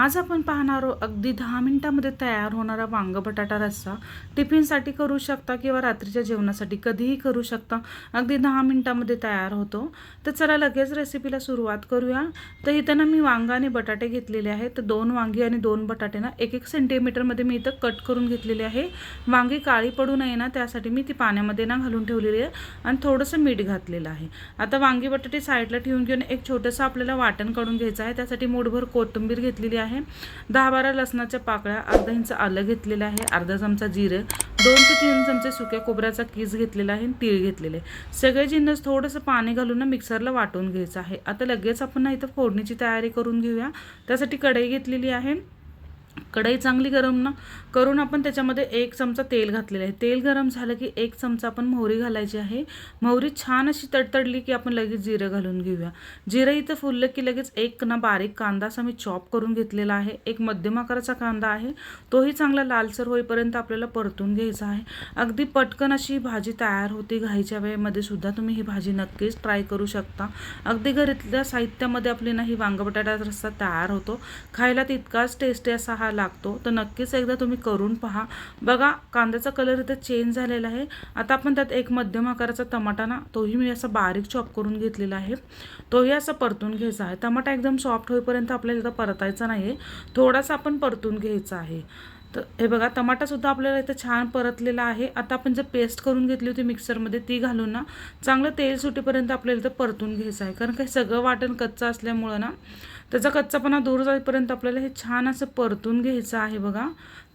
आज आपण पाहणार आहोत अगदी दहा मिनिटामध्ये तयार होणारा वांग बटाटा रस्सा. टिफिनसाठी करू शकता किंवा रात्रीच्या जेवणासाठी कधीही करू शकता. अगदी दहा मिनिटामध्ये तयार होतो. तर चला लगेच रेसिपीला सुरुवात करूया. तर इथं ना मी वांग आणि बटाटे घेतलेले आहेत. तर दोन वांगी आणि दोन बटाटे ना एक एक सेंटीमीटरमध्ये मी इथं कट करून घेतलेले आहे. वांगी काळी पडू नये ना त्यासाठी मी ती पाण्यामध्ये ना घालून ठेवलेली आहे आणि थोडंसं मीठ घातलेलं आहे. आता वांगी बटाटे साईडला ठेवून घेऊन एक छोटंसं आपल्याला वाटण काढून घ्यायचं आहे. त्यासाठी मोठभर कोथिंबीर घेतलेली आहे. दहा बारा लसणाच्या पाकळ्या अर्धा इंच आलं घेतलेलं आहे. अर्धा चमचा जिरं दोन ते तीन चमचे सुक्या खोबऱ्याचा किस घेतलेला आहे आणि तीळ घेतलेले आहे. सगळे जिन्नस थोडंसं पाणी घालून ना मिक्सरला वाटून घ्यायचं आहे. आता लगेच आपण ना इथं फोडणीची तयारी करून घेऊया. त्यासाठी कढई घेतलेली आहे. कढई चांगली गरम ना करून आपण त्याच्यामध्ये एक चमचा तेल घातलेलं आहे. तेल गरम झालं की एक चमचा आपण मोहरी घालायची आहे. मोहरी छान अशी तडतडली की आपण लगेच जिरं घालून घेऊया. जिरं इथं फुललं की लगेच एक ना बारीक कांदा असा मी चॉप करून घेतलेला आहे. एक मध्यम आकाराचा कांदा आहे. तोही चांगला लालसर होईपर्यंत आपल्याला परतून घ्यायचा आहे. अगदी पटकन अशी भाजी तयार होते. घाईच्या वेळेमध्ये सुद्धा तुम्ही ही भाजी नक्कीच ट्राय करू शकता. अगदी घरातल्या साहित्यामध्ये आपली ना ही वांग बटाटा रस्सा तयार होतो. खायला तितकाच टेस्टी असा हा लागतो तर नक्कीच एकदा तुम्ही करून पहा. बघा कांद्याचा कलर इथं चेंज झालेला आहे. आता आपण त्यात एक मध्यम आकाराचा टमाटा ना तोही मी असा बारीक चॉप करून घेतलेला आहे. तोही असा परतून घ्यायचा आहे. टमाटा एकदम सॉफ्ट होईपर्यंत आपल्याला इथं परतायचा नाही आहे थोडासा आपण परतून घ्यायचा आहे. तर हे बघा टमाटासुद्धा आपल्याला इथं छान परतलेला आहे. आता आपण जे पेस्ट करून घेतली होती मिक्सरमध्ये ती घालून ना चांगलं तेल सुटेपर्यंत आपल्याला इथं परतून घ्यायचं आहे. कारण काही सगळं वाटण कच्चं असल्यामुळं ना त्याचा कच्चापणा दूर जाईपर्यंत आपल्याला हे छान असं परतून घ्यायचं आहे बघा.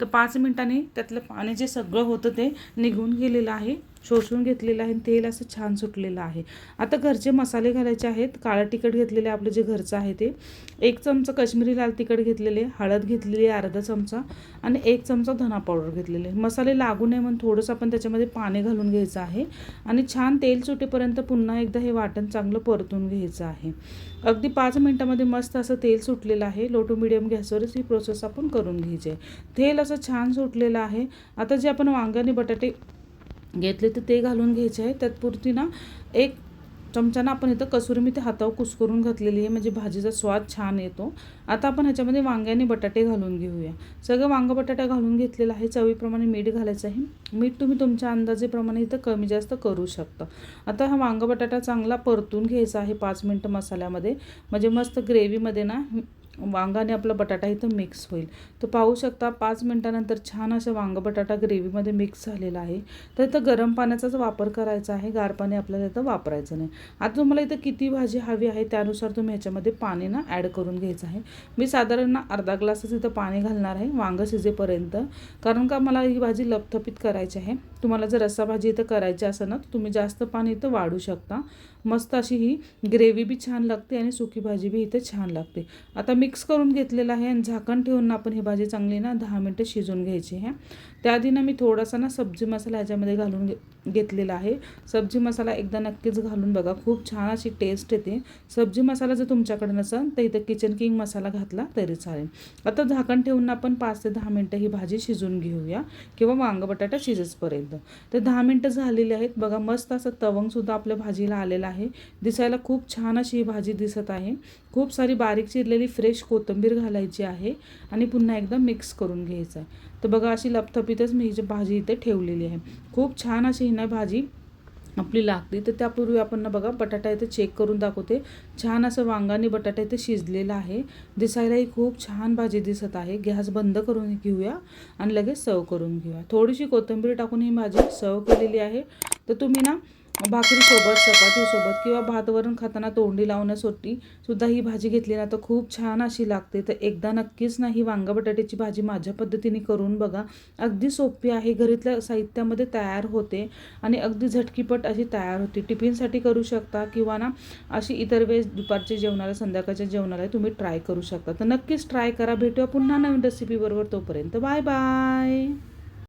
तर पाच मिनिटांनी त्यातलं पाणी जे सगळं होतं ते निघून गेलेलं आहे. शोषून घेतलेलं आहे आणि तेल असं छान सुटलेलं आहे. आता घरचे मसाले घालायचे आहेत. काळं तिखट घेतलेले आपलं जे घरचं आहे ते. एक चमचा काश्मीरी लाल तिखट घेतलेले हळद घेतलेली आहे अर्धा चमचा आणि एक चमचा धना पावडर घेतलेले. मसाले लागू नये म्हणून थोडंसं आपण त्याच्यामध्ये पाणी घालून घ्यायचं आहे आणि छान तेल सुटेपर्यंत पुन्हा एकदा हे वाटण चांगलं परतून घ्यायचं आहे. अगदी पाच मिनटामध्ये मस्त असं तेल सुटलेलं आहे. लो टू मिडियम गॅसवरच ही प्रोसेस आपण करून घ्यायची आहे. तेल असं छान सुटलेलं आहे. आता जे आपण वांग्याने बटाटे घेतले तर ते घालून घ्यायचे आहे. त्यातपुरती ना एक चमच्यानं आपण इथं कसुरी मी ते हातावर कुस्करून घातलेली आहे. म्हणजे भाजीचा स्वाद छान येतो. आता आपण ह्याच्यामध्ये वांग्याने बटाटे घालून घेऊया. सगळं वांग बटाटा घालून घेतलेलं आहे. चवीप्रमाणे मीठ घालायचं आहे. मीठ तुम्ही तुमच्या अंदाजेप्रमाणे इथं कमी जास्त करू शकता. आता हा वांग बटाटा चांगला परतून घ्यायचा आहे पाच मिनटं मसाल्यामध्ये. म्हणजे मस्त ग्रेव्हीमध्ये ना वांगाने आपला बटाटा इथं मिक्स होईल. तर पाहू शकता पाच मिनटानंतर छान असं वांग बटाटा ग्रेव्हीमध्ये मिक्स झालेला आहे. तर इथं गरम पाण्याचाच वापर करायचा आहे गार पाणी आपल्याला इथं वापरायचं नाही. आता तुम्हाला इथं किती भाजी हवी आहे त्यानुसार तुम्ही ह्याच्यामध्ये पाणी ना ॲड करून घ्यायचं आहे. मी साधारण ना अर्धा ग्लासच इथं पाणी घालणार आहे वांगं शिजेपर्यंत. कारण का मला ही भाजी लपथपीत करायची आहे. तुम्हाला जर रस्सा भाजी इथं करायची असेल ना तर तुम्ही जास्त पाणी इथं वाढू शकता. मस्त अशी ही ग्रेव्ही बी छान लागते आणि सुकी भाजी बी इथे छान लागते. आता मी मिक्स करून घेतलेलं आहे आणि झाकण ठेवून आपण ही भाजी चांगली ना दहा मिनटं शिजवून घ्यायची आहे. त्याआधी ना मी थोडासा ना सब्जी मसाला ह्याच्यामध्ये घालून घे घेतलेला आहे. सब्जी मसाला एकदा नक्कीच घालून बघा. खूप छान अशी टेस्ट येते. सब्जी मसाला जर तुमच्याकडे नसेल तर इथं किचन किंग मसाला घातला तरी चालेल. आता झाकण ठेवून आपण पाच ते दहा मिनटं ही भाजी शिजवून घेऊया किंवा वांग बटाटा शिजेसपर्यंत तर दहा मिनटं झालेली आहेत. बघा मस्त असं तवंगसुद्धा आपल्या भाजीला आलेला आहे. दिसायला खूप छान अशी ही भाजी दिसत आहे. खूप सारी बारीक चिरलेली फ्रेश कोथिंबीर घालायची आहे आणि पुन्हा एकदा मिक्स करून घ्यायचं आहे. तर बघा अशी लपथपीतच मी ही जी भाजी इथे ठेवलेली आहे. खूप छान अशी ही ना भाजी आपली लागते तर त्यापूर्वी आपण ना बघा बटाटा इथे चेक करून दाखवते. छान असं वांगाने बटाटा इथे शिजलेला आहे. दिसायलाही खूप छान भाजी दिसत आहे. गॅस बंद करून घेऊया आणि लगेच सर्व करून घेऊया. थोडीशी कोथिंबीर टाकून ही भाजी सर्व केलेली आहे. तर तुम्ही ना भाकरीसोबत चपातीसोबत किंवा भातवरून खाताना तोंडी लावण्यासाठी सुद्धा ही भाजी घेतली ना तर खूप छान अशी लागते. तर एकदा नक्कीच ना ही वांगा बटाट्याची भाजी माझ्या पद्धतीने करून बघा. अगदी सोपी आहे घरीतल्या साहित्यामध्ये तयार होते आणि अगदी झटकीपट अशी तयार होते. टिफिनसाठी करू शकता किंवा ना अशी इतर वेळेस दुपारच्या जेवणाला संध्याकाळच्या जेवणाला तुम्ही ट्राय करू शकता. तर नक्कीच ट्राय करा. भेटूया पुन्हा नवीन रेसिपीबरोबर तोपर्यंत. Bye bye.